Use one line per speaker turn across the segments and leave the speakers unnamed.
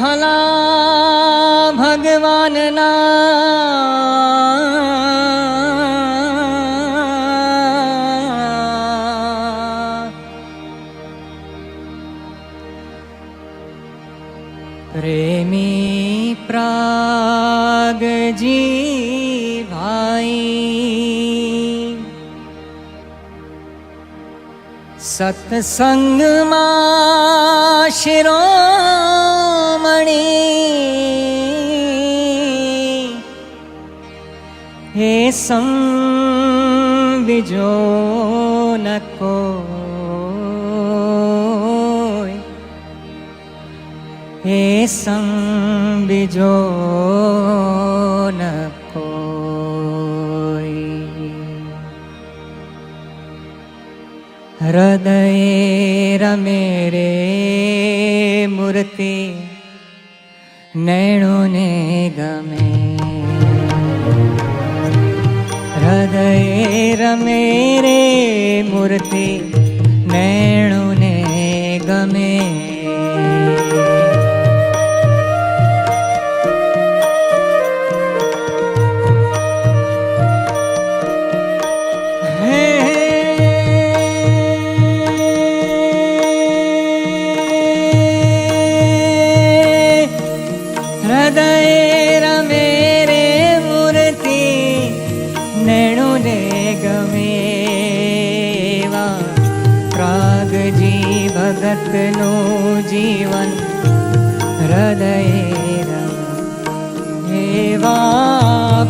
भला भगवान्ना प्रेमिप्रागजी भाई सत्सङ्गमा शिरो હે સંવિજો ન કોઈ હે સંબીજો ન કોઈ હૃદય રમે રે મૂર્તિ નૈણોને ગમે. હૃદય રમે રે મૂર્તિ નૈણુને ગમે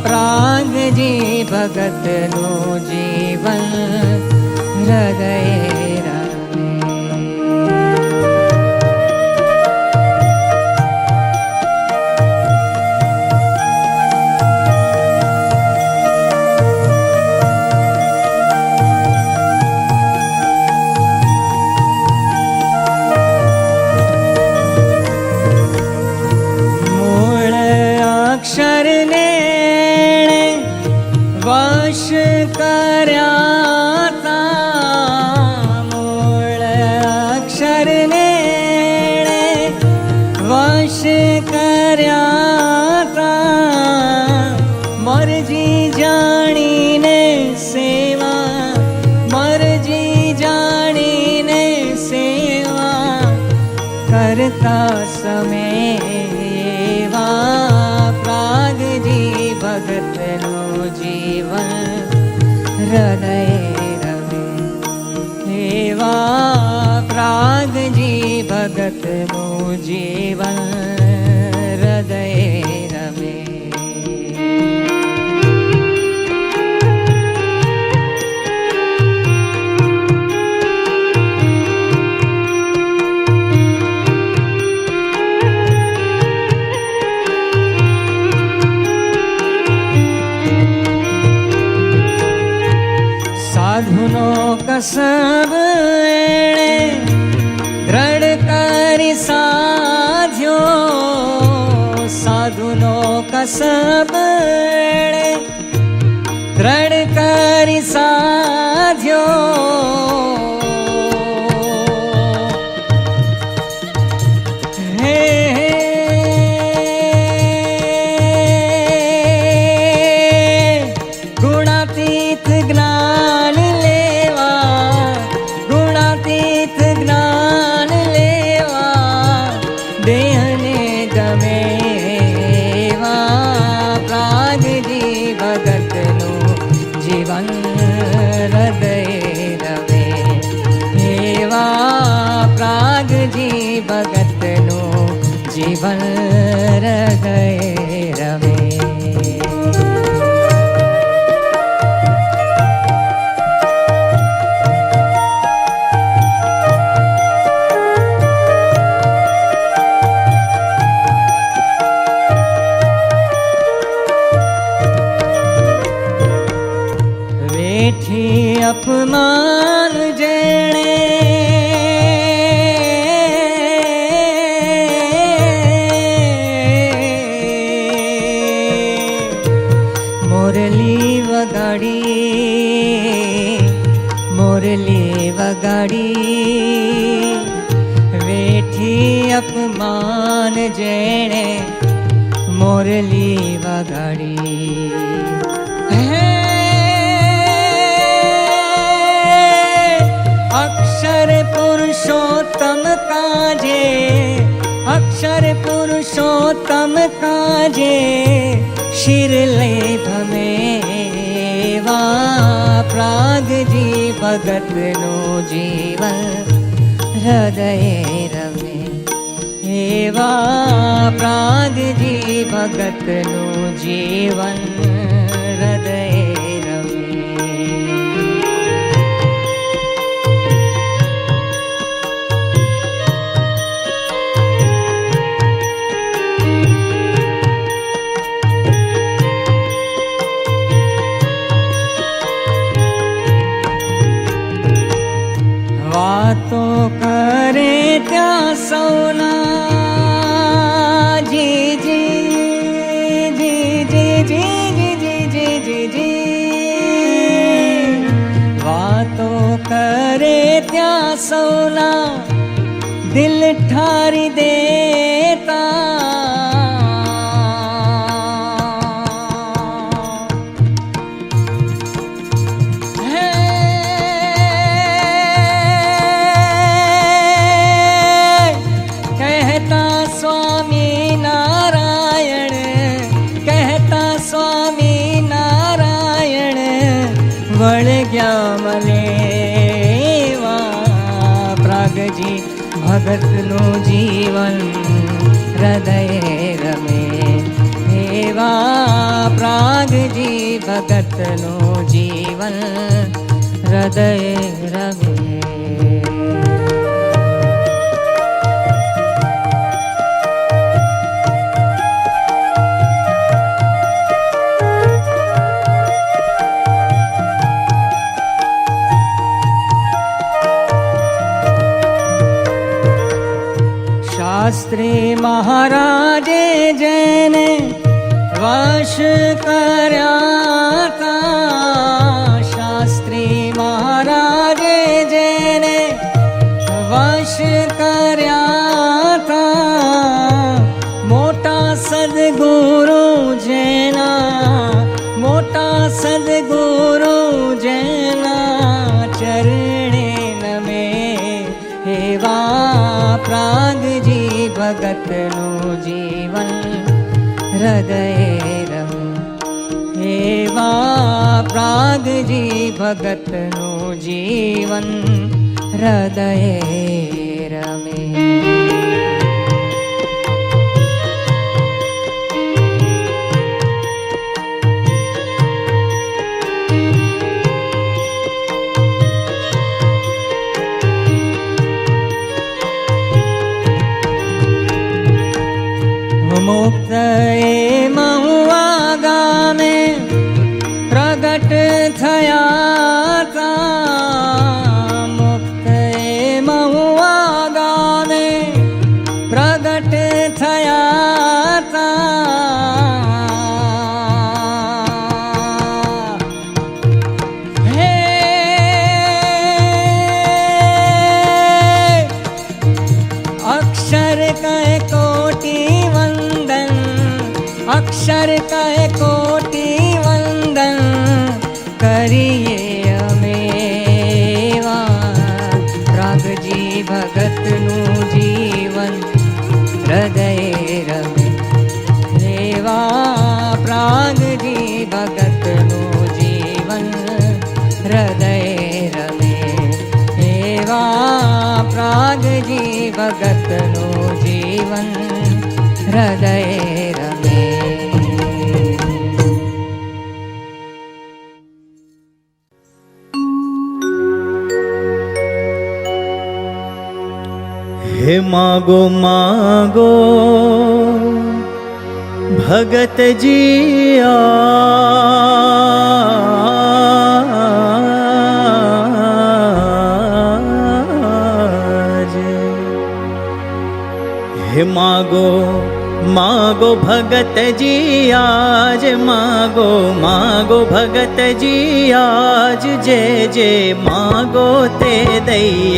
प्राग जी भगत કર્યા તા મરજી જાણીને સેવા મરજી જાણીને સેવા કરતા સમેવા પ્રાગજી ભગતનું જીવન હૃદય રમે એવા પ્રાગજી ભગતનું જીવન પ્રસવ દ્રઢકારી સાધ્યો સાધુનો કસબ દ્રઢકારી સાધ્યો शिवरगय અપમાન જેણે મોરલી વગાડી. અક્ષર પુરુષોત્તમ કાજે, અક્ષર પુરુષોત્તમ કાજે શિરલેખ મેવા પ્રાગજી ભગતનું જીવન હૃદય રમે. એવા પ્રાગજી ભગતનું જીવન હૃદય વાતો કરે क्या सोना जी जी जी जी जी जी जी जी जी जी वातों करे क्या सोना दिल ठारी दे ભગતનું જીવન હૃદયે રમે. એવા પ્રાગજી ભગતનું જીવન હૃદયે રમે. शास्त्री महाराजे जैन वश कर्या शास्त्री महाराजे जने वश कर्या का मोटा सद्गुरुना मोटा सद्गुरु चरणे न मे हे वा प्राग् जी। ભગતનું જીવન હૃદયે રમે એવા પ્રાગજી ભગતનું જીવન હૃદયે રમે मुक्तये કરીએ અમે પ્રાગજી ભગતનું જીવન હૃદય રમે. લેવા પ્રાગજી ભગતનું જીવન હૃદય રમે. એવા પ્રાગજી ભગતનું જીવન હૃદય
हे मागो मागो, भगत जिया। हे मागो मागो भगत जी आज मागो मागो भगत जी आज जे जे मागो ते दई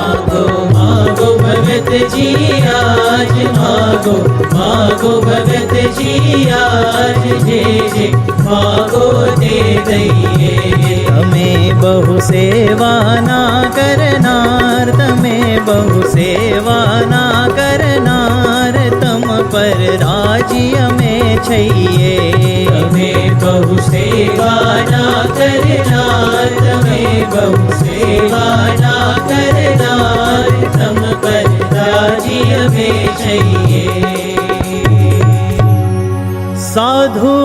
मागो मागो भगत जी, आज मागो मागो भगत जी, आज जे जे मागो दे दैये
हमें बहु सेवा ना करनार तमें बहु सेवा ना करनार, तम पर राज़ी हमें छैये
तमें बहु सेवा ना करना तमें बहु सेवा ना करना तम पर राज़ी हमें चाहिए।
साधु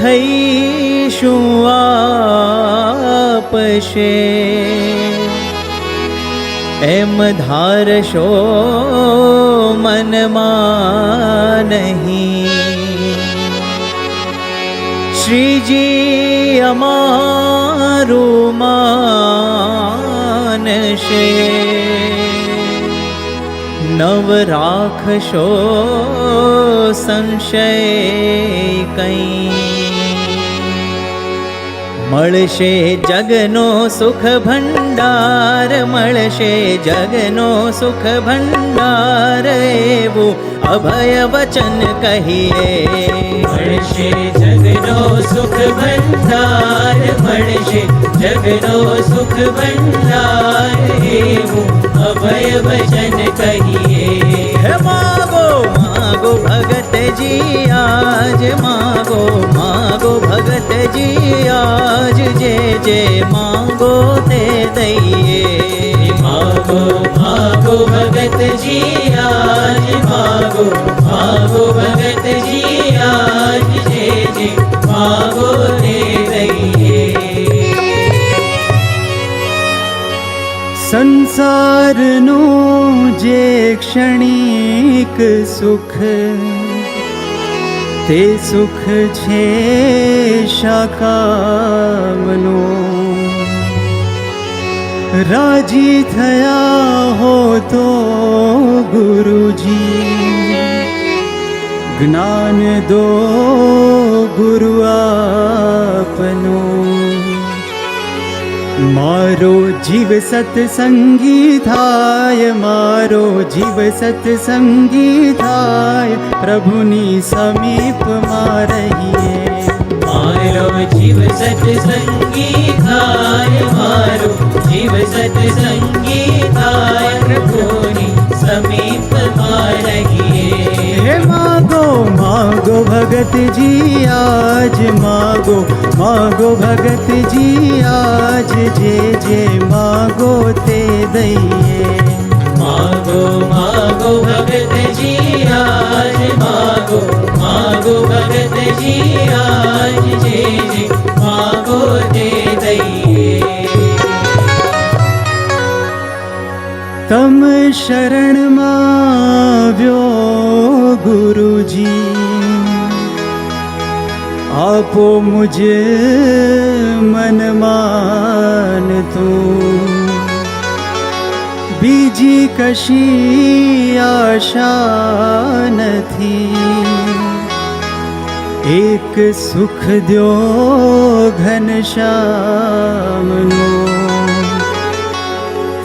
थई शुआपशे एम धारशो मन मा नहीं શ્રીજી અમારું માનશે. નવ રાખશો સંશય કંઈ મળશે જગનો સુખ ભંડાર મળશે જગનો સુખ ભંડાર એવું અભય વચન કહીએ
મળશે જગનો સુખ ભંડાર મળશે જગનો સુખ ભંડાર એવું અભય વચન કહીએ
मागो भगत जी आज मागो मागो भगत जी आज जे जे मांगो ते दइए।
मागो मागो भगत जी आज मागो मागो भगत जी आज जे जे मांगो ते
संसार नो जे क्षणिक सुख તે સુખ છે શાકામનો. રાજી થયા હો તો ગુરુજી. જ્ઞાન દો ગુરુ આપનું. मारो जीव सत्सङ्गीताय मारो जीव सत्सङ्गीताय प्रभुनि समीप मारिए
मारो जीव सत्सङ्गीताय मारो जीव सत्सङ्गीताय प्रभुनि समीप मारिए
मागो भगत जी आज मागो मागो भगत जी आज जे जे मागो ते दइए।
मागो मागो भगत जी आज मागो मागो भगत जी आज जे जे मागो ते दइए।
तम शरण मुझे मन मान तू। बीजी कशी आशान थी। एक सुख द्यो घनश्यामनो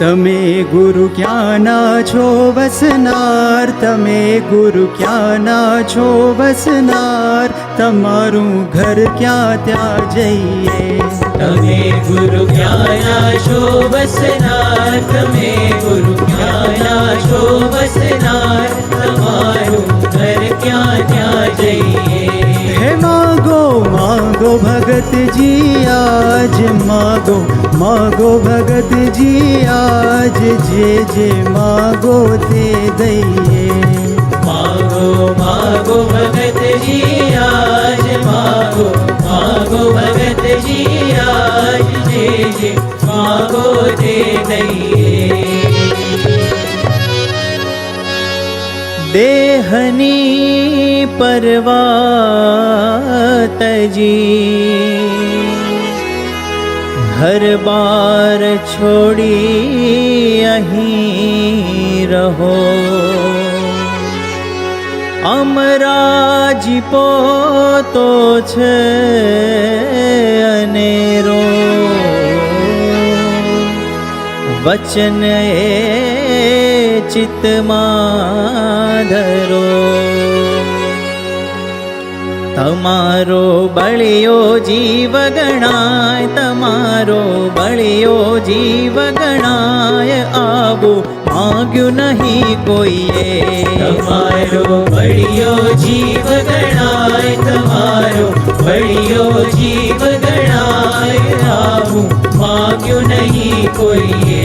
તમે ગુરુ ક્યાંના છો? વસનાર. તમે ગુરુ ક્યાંના છો? વસનાર. તમારું ઘર ક્યાં ત્યાં જઈએ?
तमे गुरु ज्ञाना शोभसनाथ तमे गुरु ज्ञाना शोभसनाथ हमारो घर क्या क्या जइए
हे मागो मागो भगत जी, आज मागो मागो भगत जी, आज जे जे मागो दे दैये
मागो मागो भगत जी, आज भगत जी, आज जे
देहनी परवात जी हर बार छोड़ी यहीं रहो। અમરાજી પોતો છે અનેરો. વચન એ ચિત્તમાં ધરો તમારો બળિયો જીવ ગણાય, તમારો બળિયો જીવ ગણાય આવું માગ્યું નહીં કોઈએ
તમારો બળિયો જીવ ગણાય, તમારો બળિયો જીવ ગણાય, આવું માગ્યું નહીં કોઈએ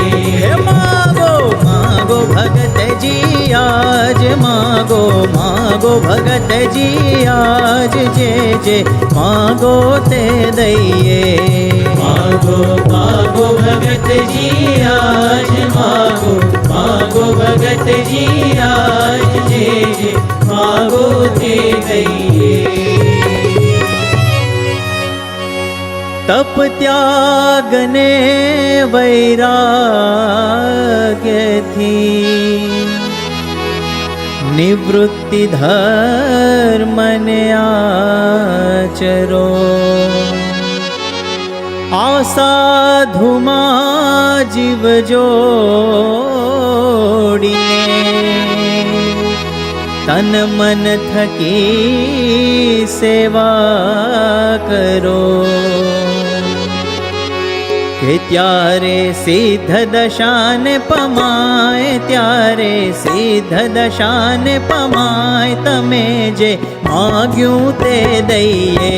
जी आज मागो मागो भगत जी आज जे जे मागो ते दइए।
मागो मागो भगत जी आज मागो मागो भगत जी आज जे जे मागो ते दइए।
तप त्यागने वैराग्य थी। નિવૃત્તિ ધર્મને આચરો આ સાધુમાં જીવ જોડીને તન મન થકી સેવા કરો કે ત્યારે સિદ્ધ દશાને પમાય ત્યારે સિદ્ધ દશાને પમાય તમે જે માગ્યું તે દઈએ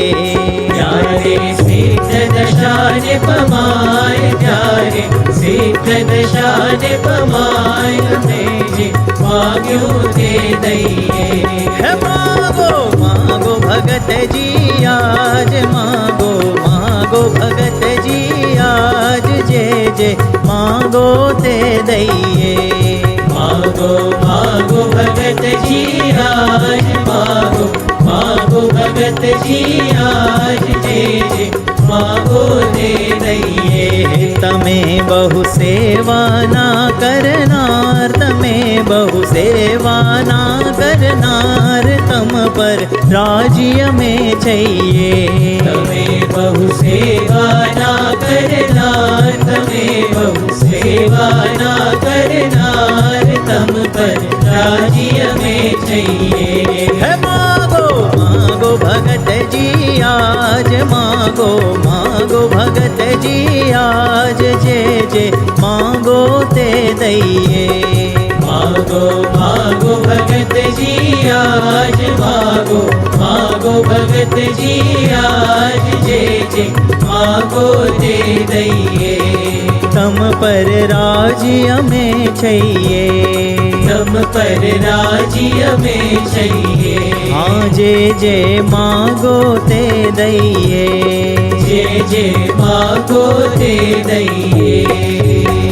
ત્યારે સિદ્ધ દશાને પમાય ત્યારે સિદ્ધ દશાને પમાય અમે જે માગ્યું તે દઈએ
હે માગો માગો ભગતજી આજ માગો માગો काज जे जे मांगो ते दैये
मांगो मांगो भगत जी, आज मांगो। मांगो भगत जी, आज जे जे माँ दे
तमें बहु सेवा ना करनार तमें बहु सेवा ना करनार तम पर राज्य में चाहिए।
तमें बहु सेवा ना करनार तमें बहु सेवा ना करनार तम पर राज्य में चाहिए
जी, आज मांगो मांगो भगत जी, आज जे जे मांगो ते दइए।
मांगो मांगो भगत जी, आज मांगो मांगो भगत जी, आज जे जे मांगो ते दइए।
धम पर राज्य में चाहिए।
धम पर राज्य में चाहिए।
हाँ जे जे मांगो ते दइए।
जे जे मांगो ते दइए।